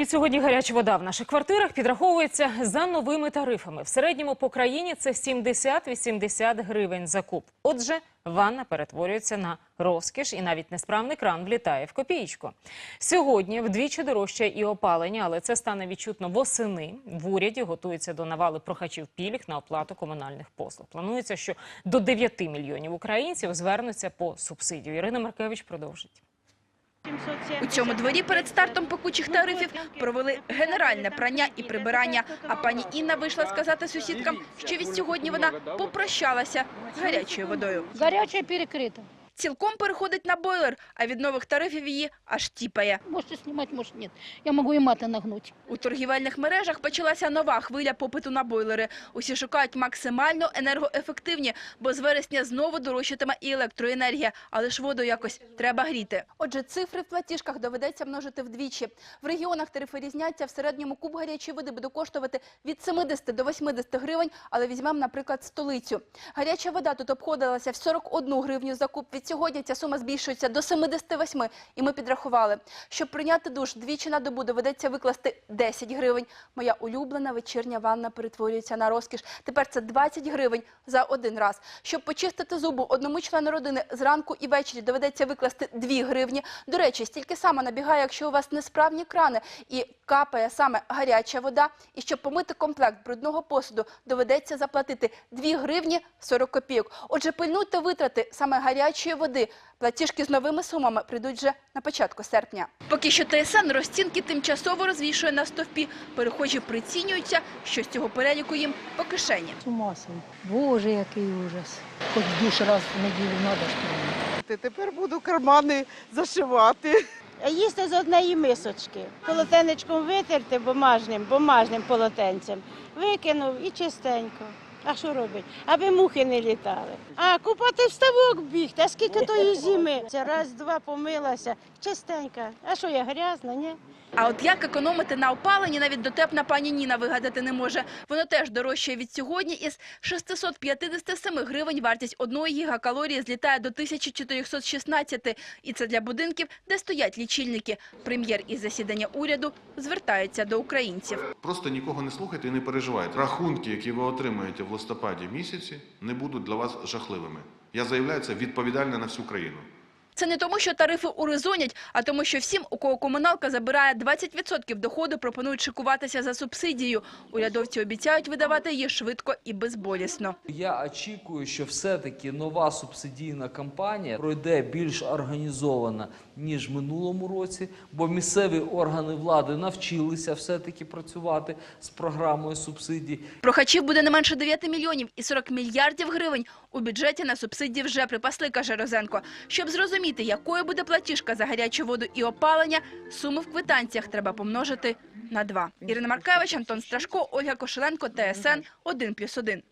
І сьогодні гаряча вода в наших квартирах підраховується за новими тарифами. В середньому по країні це 70-80 гривень за куб. Отже, ванна перетворюється на розкіш, і навіть несправний кран влітає в копієчку. Сьогодні вдвічі дорожче і опалення, але це стане відчутно восени. В уряді готуються до навали прохачів пільг на оплату комунальних послуг. Планується, що до 9 мільйонів українців звернуться по субсидію. Ірина Маркевич продовжить. У цьому дворі перед стартом пекучих тарифів провели генеральне прання і прибирання. А пані Інна вийшла сказати сусідкам, що від сьогодні вона попрощалася з гарячою водою. Гаряча перекрыта. Цілком переходить на бойлер, а від нових тарифів її аж тіпає. Можете снимать, может нет. Я могу и маты нагнуть. У торгівельних мережах почалася нова хвиля попиту на бойлери. Усі шукають максимально енергоефективні, бо з вересня знову дорожчатиме і електроенергія. Але ж воду якось треба гріти. Отже, цифри в платіжках доведеться множити вдвічі. В регіонах тарифи різняться. В середньому куб гарячої води буде коштувати від 70 до 80 гривень, але візьмемо, наприклад, столицю. Гаряча вода тут обходилася в 41 гривню за куб. Від сьогодні ця сума збільшується до 78, і ми підрахували. Щоб прийняти душ двічі на добу доведеться викласти 10 гривень. Моя улюблена вечірня ванна перетворюється на розкіш. Тепер це 20 гривень за один раз. Щоб почистити зуби одному члену родини зранку і ввечері доведеться викласти 2 гривні. До речі, стільки само набігає, якщо у вас несправні крани і капає саме гаряча вода. І щоб помити комплект брудного посуду, доведеться заплатити 2 гривні 40 копійок. Отже, пильнуйте витрати саме гарячої. Платіжки з новими сумами прийдуть вже на початку серпня. Поки що ТСН розцінки тимчасово розвішує на стовпі. Перехожі прицінюються, що з цього переліку їм по кишені. З ума сойти. Боже, який ужас. Хоч душ раз в неділю треба ж. Тепер буду кармани зашивати. Їсти з однієї мисочки. Полотенечком витерти бумажним, бумажним полотенцем. Викинув і чистенько. А що робить? Аби мухи не літали. А купати в ставок бігти, а скільки тої зими? Це раз-два помилася, чистенька. А що я грязна, ні? А от як економити на опаленні, навіть дотепна пані Ніна вигадати не може. Воно теж дорожчає від сьогодні. Із 657 гривень вартість одної гігакалорії злітає до 1416. І це для будинків, де стоять лічильники. Прем'єр із засідання уряду звертається до українців. Просто нікого не слухайте і не переживайте. Рахунки, які ви отримаєте в листопаді місяці, не будуть для вас жахливими. Я заявляю це відповідально на всю країну. Це не тому, що тарифи урезонять, а тому, що всім, у кого комуналка забирає 20% доходу, пропонують шикуватися за субсидію. Урядовці обіцяють видавати її швидко і безболісно. Я очікую, що все-таки нова субсидійна кампанія пройде більш організовано, ніж в минулому році, бо місцеві органи влади навчилися все-таки працювати з програмою субсидій. Прохачів буде не менше 9 мільйонів і 40 мільярдів гривень у бюджеті на субсидії вже припасли, каже Розенко. Щоб зрозуміти, якою буде платіжка за гарячу воду і опалення, суму в квитанціях треба помножити на два. Ірина Маркевич, Антон Страшко, Ольга Кошеленко, ТСН 1+,1.